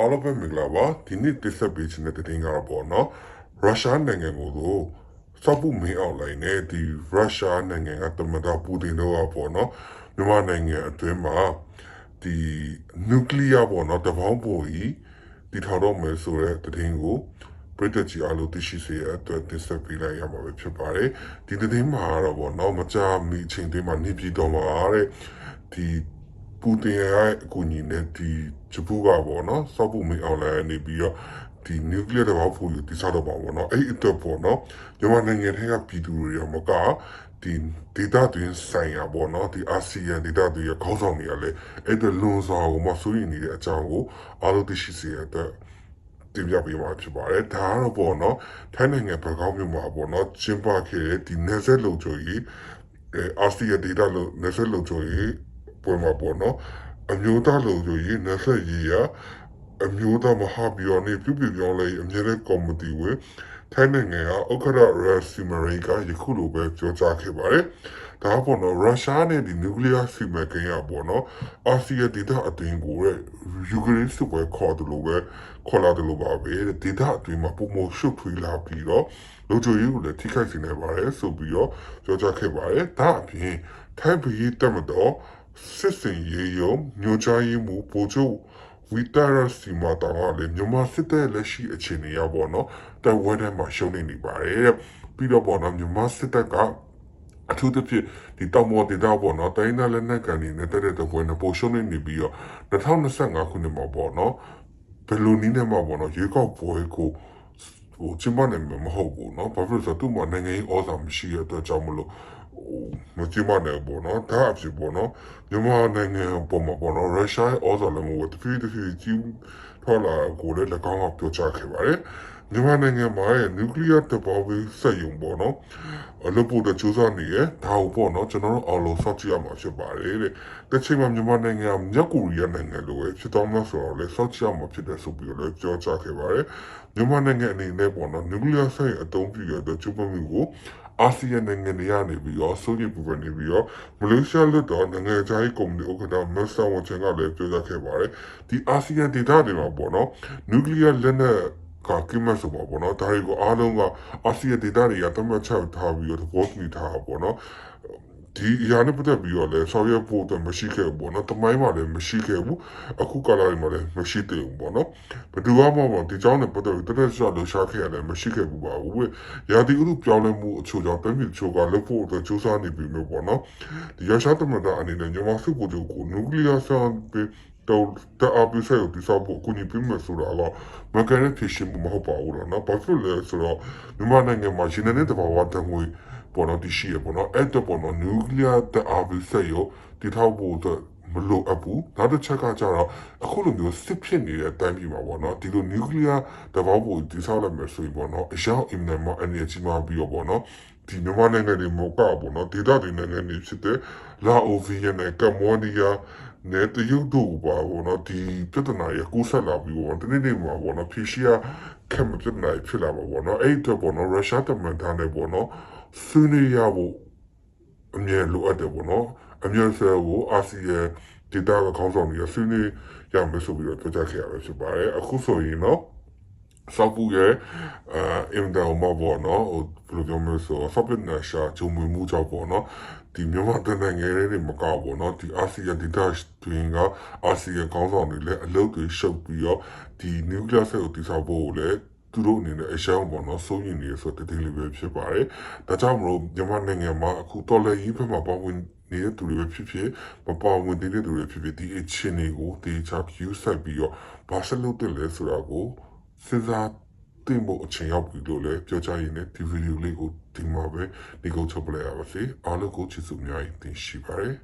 အားလုံးပဲမင်္ဂလာပါဒီနေ့တက်ဆက်ပေးခြင်းတဲ့တင်ကတော့ပေါ့နော်ရုရှားနိုင်ငံကိုတော့စပုမင်းအောင်လိုင်းနဲ့ဒီရုရှားနိုင်ငံကတမန်တော်ပူတင်တို့ကပေါ့နော်မြန်မာနိုင်ငံအတွင်းမှာဒီနျူကလ িয়ার ပေါ့နော်တပေါင်းပေါ်ကြီးဒီထောက်တော့မယ်ဆိုတဲ့တင်ကိုပြည်သက်ကြီးအလိုသိရှိစေရအတွက်တက်ဆက်ပေးလိုက်ရမှာပဲဖြစ်ပါတယ်ဒီတင်မှာတော့ပေါ့နော်မကြာမီအချိန်သေးမှာနေပြည်တော်မှာတဲ့ဒီ ပူတင်ရဲ့အကူအညီနဲ့ဒီဂျပူကပေါ့နော်စောက်ဖို့မင်းအောင်လည်းနေပြီးတော့ဒီနျူကလ িয়ার တဘောက်ဖို့ယူတိစားတော့ပါပေါ့နော်အဲ့ဒီအတွက်ပေါ့နော်မြန်မာနိုင်ငံထဲကပြည်သူတွေရောမကဒီဒေတာတွင်ဆိုင်ရာပေါ့နော်ဒီအာဆီယံဒေတာတွေရခေါင်းဆောင်တွေကလည်းအဲ့ဒါလွန်စွာကိုမဆိုးရင်နေတဲ့အကြောင်းကိုအားလုံးသိရှိစေရတဲ့တင်ပြပေးမှာဖြစ်ပါတယ်ဒါကတော့ပေါ့နော်ထိုင်းနိုင်ငံဘက်ကောင်းမြို့မှာပေါ့နော်ကျင်းပခဲ့တဲ့ဒီနယ်စပ်လုံခြုံရေးအဲအာဆီယံဒေတာလုံနယ်စပ်လုံခြုံရေး ပွဲမှာပေါ့နော်အမျိုးသားလုံခြုံရေးနယ်စပ်ရေးရာအမျိုးသားမဟာဗျူဟာနဲ့ပြုပြပြောင်းလဲအမြဲတမ်းကော်မတီဝင်ထိုင်းနိုင်ငံကဥက္ကဋ္ဌရစီမရိကယခုလိုပဲပြောကြားခဲ့ပါတယ်။ဒါပေါ့နော်ရုရှားနဲ့ဒီနျူကလ িয়ার စီမံကိန်းရပေါ့နော်အာဆီယံဒေသအတွင်းကိုရဲ့ယူကရိန်းစစ်ပွဲခေါ်တယ်လို့ပဲခေါ်လာတယ်လို့ပါပဲဒေသအတွင်းမှာပုံမရှုပ်ထွေးလာပြီးတော့လူချိုရေးကိုလည်းထိခိုက်စေနေပါတယ်ဆိုပြီးတော့ပြောကြားခဲ့ပါတယ်။ဒါအပြင်ထိုင်းပြည်တပ်မတော် စစ်စင်ရေးရုံညွှန်ကြားရေးမှူးပိုချုပ်ဝီတာရစီမာတောင်ကလည်းမြန်မာစစ်တပ်လက်ရှိအခြေအနေရပေါ့နော်တိုင်ဝမ်ထဲမှာရှုံးနေနေပါတယ်တဲ့ပြီးတော့ပေါ့နော်မြန်မာစစ်တပ်ကအထူးသဖြင့်ဒီတောင်ပေါ်ဒေသပေါ့နော်တိုင်းနယ်လက်နက်ကန်နေနေတဲ့တဲ့ဘွယ်နဲ့ပိုရှုံးနေနေပြီးတော့2025ခုနှစ်မှာပေါ့နော်ဘယ်လိုနည်းနဲ့မှပေါ့နော်ရေကောက်ပွဲကိုဟိုကျင်းပနိုင်မှာမဟုတ်ဘူးเนาะဘာဖြစ်လို့လဲဆိုတော့သူ့မှာနိုင်ငံရေးဩဇာမရှိတဲ့အတွက်ကြောင့်မလို့ဟို မကြည့်မနဲ့ပေါ့နော်ဒါအဖြစ်ပေါ့နော်မြန်မာနိုင်ငံပေါ်မှာပေါ့နော်ရုရှားရဲ့ဩဇာလွှမ်းမိုးတဖြည်းဖြည်းကြီးထွက်လာကိုလည်း၎င်းကပြောကြားခဲ့ပါတယ်မြန်မာနိုင်ငံမှာရဲ့နျူကလ িয়ার တဘောဘေးစက်ရုံပေါ့နော်အလုပ်ပို့တဲ့ကြိုးစားနေရဒါကိုပေါ့နော်ကျွန်တော်တို့အောင်လို့စောင့်ကြည့်ရမှာဖြစ်ပါတယ်တဲ့တစ်ချိန်မှာမြန်မာနိုင်ငံမြောက်ကိုရီးယားနိုင်ငံလိုပဲဖြစ်တော်မှာဆိုတော့လေစောင့်ကြည့်ရမှာဖြစ်တယ်ဆိုပြီးတော့လည်းပြောကြားခဲ့ပါတယ်မြန်မာနိုင်ငံအနေနဲ့ပေါ့နော်နျူကလ িয়ার စက်ရုံအသုံးပြုရတဲ့ကျုပ်ပမှုကို အာဆီယံနိုင်ငံတွေကနေပြီးတော့ဆိုဗီယက်ပူပန်နေပြီးတော့မလေးရှားလွတ်တော်နိုင်ငံခြားရေးကော်မတီဥက္ကဋ္ဌမစ္စတာဝန်ချန်ကလည်းပြောကြားခဲ့ပါတယ်ဒီအာဆီယံဒေသတွေမှာပေါ့နော်နျူကလ িয়ার လက်နက်ကကိမတ်ဆိုပါပေါ့နော်ဒါတွေကိုအားလုံးကအာဆီယံဒေသတွေကတမတ်ချထားပြီးတော့သဘောတူထားတာပေါ့နော် ဒီအရာနဲ့ပတ်သက်ပြီးတော့လည်းဆော်ရက်ဖို့တော့မရှိခဲ့ဘူးပေါ့နော်တမိုင်းမှာလည်းမရှိခဲ့ဘူးအခုကာလတွေမှာလည်းမရှိသေးဘူးပေါ့နော်ဘယ်သူမှမဟုတ်ဒီကြောင်းနဲ့ပတ်သက်ပြီးတသက်ရှာလို့ရှာခဲ့ရတယ်မရှိခဲ့ဘူးပါဘူးရာသီဥတုပြောင်းလဲမှုအချို့ကြောင့်တမီချို့ကလုပ်ဖို့အတွက်စူးစမ်းနေပြီမျိုးပေါ့နော်ဒီရရှားတမန်တော်အနေနဲ့မြန်မာစစ်ဗိုလ်ချုပ်ကိုနျူကလ িয়ার ဆန်ပြီးတော့တအပီဆက်ကိုတိစောက်ဖို့ကိုညီပြမယ်ဆိုတာကမကန်တဲ့ဖြစ်ရှင်မှုမဟုတ်ပါဘူးတော့နော်ဘာဖြစ်လဲဆိုတော့မြန်မာနိုင်ငံမှာရှင်နေတဲ့တဘာဝတံငွေ ပေါ်တော့တရှိရပေါ်တော့အဲ့တော့ပေါ်တော့နျူကလ িয়ার တအားပြီးဆက်ရောတည်ထောက်ဖို့အတွက်မလိုအပ်ဘူးနောက်တစ်ချက်ကကြတော့အခုလိုမျိုးစစ်ဖြစ်နေတဲ့အတိုင်းပြည်မှာပေါ့နော်ဒီလိုနျူကလ িয়ার တဘောက်ဖို့တည်ဆောက်လိုက်မယ်ဆိုရင်ပေါ့နော်အရောက်အင်နမအနေကြီးမှာပြီးတော့ပေါ့နော်ဒီမြန်မာနိုင်ငံတွေမဟုတ်ဘူးနော်ဒေသတွေနိုင်ငံတွေဖြစ်တဲ့လာအိုဗီယန်နဲ့ကမ္ဘောဒီးယားနဲ့တရုတ်တို့ပါဘောနော်ဒီပြဿနာရကူးဆက်လာပြီးဘောတနေ့နေ့မှာဘောနော်ဖီရှီယာကမ္ဘောဒီးယားဖြစ်လာပါဘောနော်အဲ့တော့ဘောနော်ရုရှားတမန်သားနဲ့ဘောနော် ဆွေးနွေးရဖို့အမြဲလိုအပ်တယ်ပေါ့နော်အမြဲဆဲကို RCA ဒေတာကခေါင်းဆောင်ပြီးဆွေးနွေးရမယ်ဆိုပြီးတော့ပြောကြခဲ့ရပဲဖြစ်ပါတယ်အခုဆိုရင်တော့စောက်ပူရဲ့အာအင်တာမဘောနော်ဟိုဘယ်လိုပြောမလဲဆိုတော့ software နဲ့ရှာဂျုံမွေမှုကြောင့်ပေါ့နော်ဒီမြန်မာတန်တန်ငယ်လေးတွေမကောက်ပေါ့နော်ဒီ ASEAN data တွင်က ASEAN ခေါင်းဆောင်တွေလည်းအလုပ်တွေရှုပ်ပြီးတော့ဒီ nuclear set ကိုတိစောက်ဖို့ကိုလည်း သူတို့အနေနဲ့အရှောင်းပေါ့နော်စိုးရင်နေဆိုတဲ့တည်လေးပဲဖြစ်ပါတယ်ဒါကြောင့်မလို့မြန်မာနိုင်ငံမှာအခုတော်လည်းကြီးဘက်မှာပါဝင်နေတဲ့သူတွေပဲဖြစ်ဖြစ်မပါဝင်တဲ့သူတွေဖြစ်ဖြစ်ဒီအချင်းတွေကိုတေချာ view ဆက်ပြီးတော့ဘာဆက်လုပ်တယ်လဲဆိုတာကိုစဉ်းစားတင်ဖို့အချိန်ရောက်ပြီလို့လည်းပြောကြရင်းနဲ့ဒီဗီဒီယိုလေးကိုဒီမှာပဲဒီကုတ်ချုပ်ပလိုက်ရပါစေအားလုံးကိုချစ်စုအများကြီးတင်ရှိပါတယ်